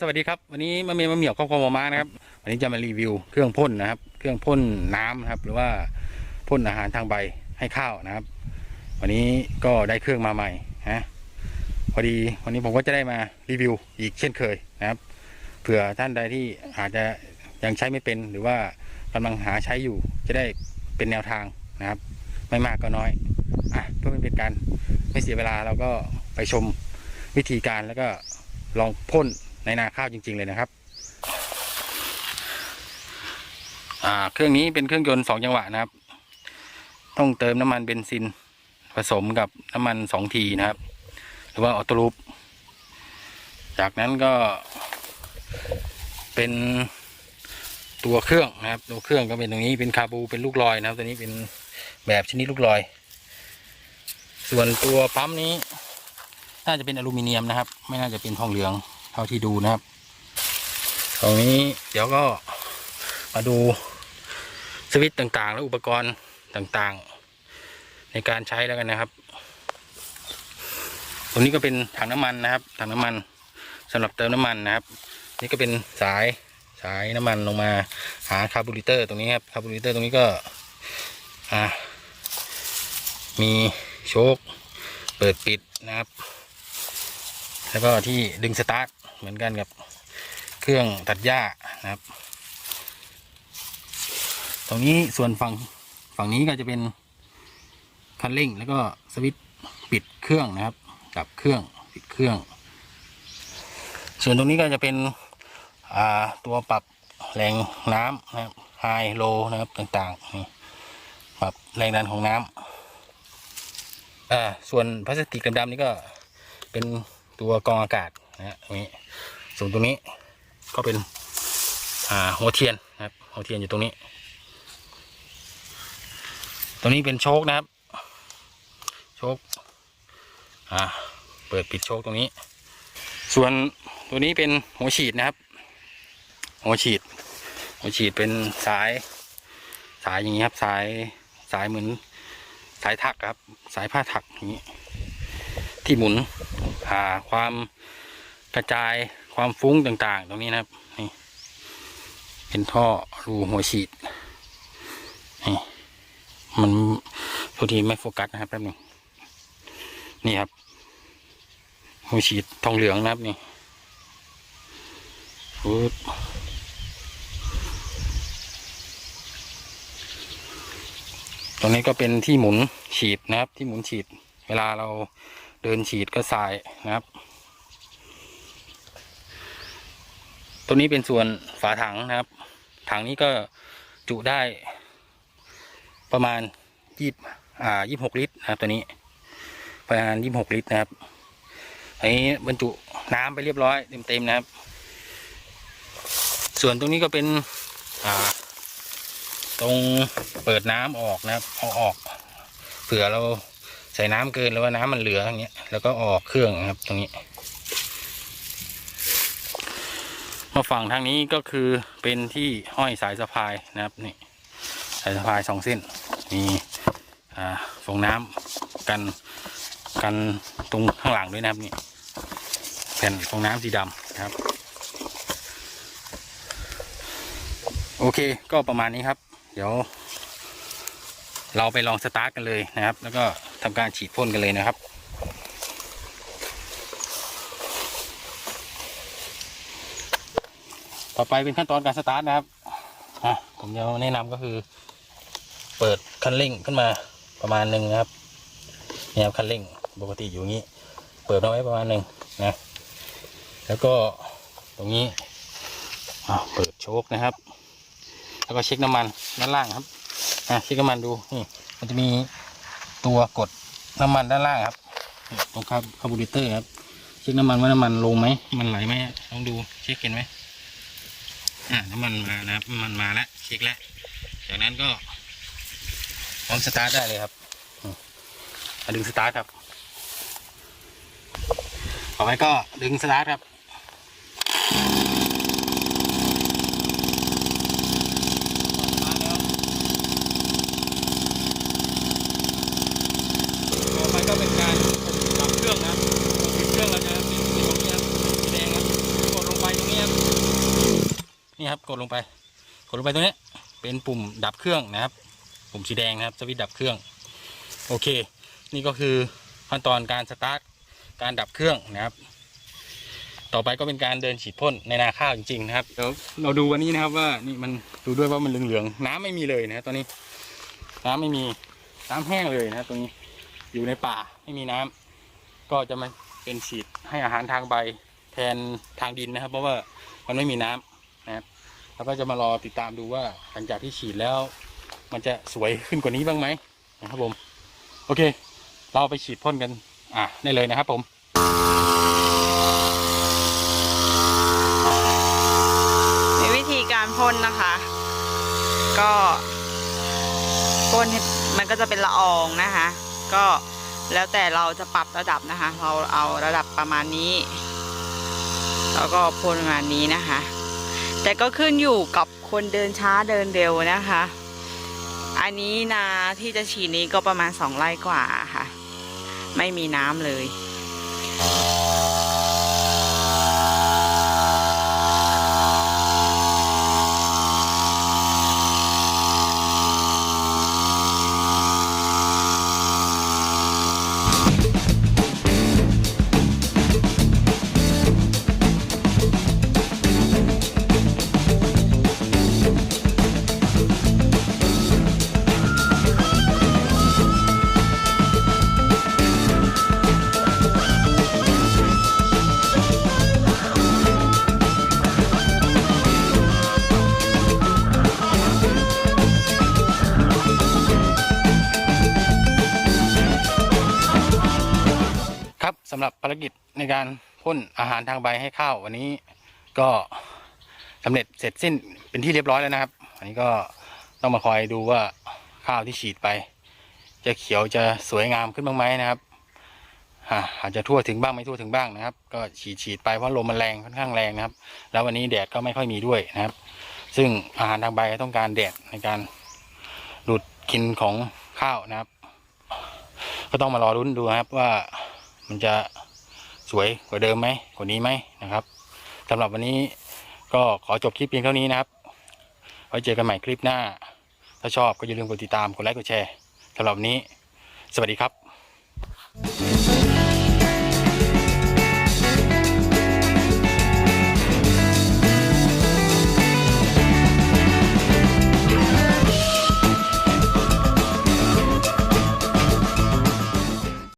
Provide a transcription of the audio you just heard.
สวัสดีครับวันนี้มาเมียมาเหมียวครอบครัวมาม้านะครับวันนี้จะมารีวิวเครื่องพ่นนะครับ เครื่องพ่นน้ำนะครับ หรือว่าพ่นอาหารทางใบให้ข้าวนะครับ วันนี้ก็ได้เครื่องมาใหม่ฮะพอดีวันนี้ผมก็จะได้มารีวิวอีกเช่นเคยนะครับเผื่อท่านใดที่อาจจะยังใช้ไม่เป็นหรือว่ากำลังหาใช้อยู่จะได้เป็นแนวทางนะครับ ไม่มากก็น้อยอะเพื่อไม่เป็นการไม่เสียเวลาเราก็ไปชมวิธีการแล้วก็ลองพ่น ในนาข้าวจริง ๆ เลยนะครับอ่าเครื่องนี้เป็นเครื่องยนต์สองจังหวะนะครับ ต้องเติมน้ำมันเบนซินผสมกับน้ำมันสองทีนะครับ หรือว่าออโต้ลูปจากนั้นก็เป็นตัวเครื่องนะครับ ตัวเครื่องก็เป็นตรงนี้เป็นคาบูเป็นลูกลอยนะครับ ตัวนี้เป็นแบบชนิดลูกลอย ส่วนตัวปั๊มนี้ น่าจะเป็นอลูมิเนียมนะครับ ไม่น่าจะเป็นทองเหลือง ท่าที่ดูนะครับ ตรงนี้เดี๋ยวก็มาดูสวิตช์ต่างๆ และอุปกรณ์ต่างๆ ในการใช้แล้วกันนะครับ ตรงนี้ก็เป็นถังน้ำมันนะครับ ถังน้ำมันสำหรับเติมน้ำมันนะครับ นี่ก็เป็นสายสายน้ำมันลงมาหาคาร์บูเรเตอร์ตรงนี้ครับคาร์บูเรเตอร์ตรงนี้ก็มีโชคเปิดปิดนะครับ แล้วก็ที่ดึงสตาร์ทเหมือนกันกับเครื่องตัดหญ้านะครับ ตรงนี้ส่วนฝั่งฝั่งนี้ก็จะเป็นคันเร่งแล้วก็สวิตช์ปิดเครื่องนะครับดับเครื่องปิดเครื่อง ส่วนตรงนี้ก็จะเป็นตัวปรับแรงน้ำนะครับไฮโลนะครับต่างๆนี่ปรับแรงดันของน้ำอ่าส่วนพลาสติกดำๆนี่ก็เป็น ตัวกรองอากาศนะฮะตรงนี้ส่วนตรงนี้ก็เป็นอ่าหัวเทียนนะครับหัวเทียนอยู่ตรงนี้ ตรงนี้เป็นโชคนะครับ โชคอ่าเปิดปิดโชคตรงนี้ ส่วนตัวนี้เป็นหัวฉีดนะครับ หัวฉีด หัวฉีดเป็นสายสายอย่างนี้ครับ สายสายเหมือนสายถักครับ สายผ้าถักอย่างนี้ ที่หมุน หาความกระจายความฟุ้งต่างๆ ตรงนี้นะครับนี่เป็นท่อรูหัวฉีดนี่มันพอดีไม่โฟกัสนะครับแป๊บนึงนี่ครับหัวฉีดทองเหลืองนะครับนี่ปึ๊บตรงนี้ก็เป็นที่หมุนฉีดนะครับ ที่หมุนฉีด เวลาเรา เดินฉีดก็สายนะครับ ตัวนี้เป็นส่วนฝาถังนะครับ ถังนี้ก็จุได้ ประมาณยี่อ่ายี่หกลิตรนะครับ ตัวนี้ ประมาณยี่หกลิตรนะครับอันนี้บรรจุน้ำไปเรียบร้อยเต็มๆนะครับ ส่วนตรงนี้ก็เป็นอ่าตรงเปิดน้ำออกนะครับเอาออกเผื่อเรา ใส่น้ำเกินแล้วว่าน้ำมันเหลืออย่างเงี้ยแล้วก็ออกเครื่องนะครับตรงนี้มาฝั่งทางนี้ก็คือเป็นที่ห้อยสายสะพายนะครับนี่สายสะพายสองเส้นมีอ่าฟองน้ำกันกันตรงข้างหลังด้วยนะครับนี่แผ่นฟองน้ำสีดำนะครับ โอเคก็ประมาณนี้ครับ เดี๋ยว เราไปลองสตาร์ทกันเลยนะครับ แล้วก็ ทำการฉีดพ่นกันเลยนะครับ ต่อไปเป็นขั้นตอนการสตาร์ทนะครับผมจะแนะนำก็คือ เปิดคันเร่งขึ้นมาประมาณหนึ่งนะครับเนี่ครับคันเร่งปกติอยู่งี้ เปิดเอาไว้ประมาณหนึ่งนะ แล้วก็ตรงนี้เปิดโชคนะครับ แล้วก็เช็คน้ำมันด้านล่างครับเช็คน้ำมันดูนี่มันจะมี ตัวกดน้ำมันด้านล่างครับตรงคาร์คาร์บูเรเตอร์ครับเช็คน้ำมันว่าน้ำมันลงไหมมันไหลไหมลองดูเช็คเห็นไหมอ่าน้ำมันมานะครับมันมาแล้วเช็คแล้วจากนั้นก็พร้อมสตาร์ทได้เลยครับอืมมาดึงสตาร์ทครับต่อไปก็ดึงสตาร์ทครับ ต่อไปก็เป็นการดับเครื่องนะครับปิดเครื่องเราจะมีตรงนี้ครับสีแดงครับกดลงไปตรงนี้ นี่ครับกดลงไปกดลงไปตรงนี้เป็นปุ่มดับเครื่องนะครับ ปุ่มสีแดงนะครับสวิตช์ดับเครื่องโอเค นี่ก็คือขั้นตอนการสตาร์ทการดับเครื่องนะครับ ต่อไปก็เป็นการเดินฉีดพ่นในนาข้าวจริงๆนะครับเดี๋ยวเราดูวันนี้นะครับว่านี่มันดูด้วยว่ามันเหลืองๆน้ำไม่มีเลยนะตอนนี้ น้ำไม่มีน้ำแห้งเลยนะตรงนี้อยู่ในป่าไม่มีน้ำก็จะมาเป็นฉีดให้อาหารทางใบแทนทางดินนะครับ เพราะว่ามันไม่มีน้ำนะครับ แล้วก็จะมารอติดตามดูว่าหลังจากที่ฉีดแล้ว มันจะสวยขึ้นกว่านี้บ้างไหมนะครับผมโอเค เราไปฉีดพ่นกัน อะได้เลยนะครับผมในวิธีการพ่นนะคะ ก็พ่นมันก็จะเป็นละอองนะคะ ก็แล้วแต่เราจะปรับระดับนะคะ เราเอาระดับประมาณนี้ แล้วก็พ่นประมาณนี้นะคะ แต่ก็ขึ้นอยู่กับคนเดินช้าเดินเร็วนะคะ อันนี้นาที่จะฉีดนี้ก็ประมาณสองไร่กว่าค่ะ ไม่มีน้ำเลยำหรับภารกิจในการพ่นอาหารทางใบให้ข้าววันนี้ก็สำเร็จเสร็จสิ้นเป็นที่เรียบร้อยแล้วนะครับ อันนี้ก็ต้องมาคอยดูว่าข้าวที่ฉีดไป จะเขียวจะสวยงามขึ้นบ้างไหมนะครับอาอาจจะทั่วถึงบ้างไม่ทั่วถึงบ้างนะครับ ก็ฉีดฉีดไปเพราะลมมันแรงค่อนข้างแรงนะครับ แล้ววันนี้แดดก็ไม่ค่อยมีด้วยนะครับ ซึ่งอาหารทางใบต้องการแดดในการดูดกินของข้าวนะครับ ก็ต้องมารอรุ้นดูนะครับว่า มันจะสวยกว่าเดิมไหมกว่านี้ไหมนะครับสำหรับวันนี้ก็ขอจบคลิปเพียงเท่านี้นะครับ ไว้เจอกันใหม่คลิปหน้า ถ้าชอบก็อย่าลืมกดติดตามกดไลค์กดแชร์สำหรับวันนี้ สวัสดีครับ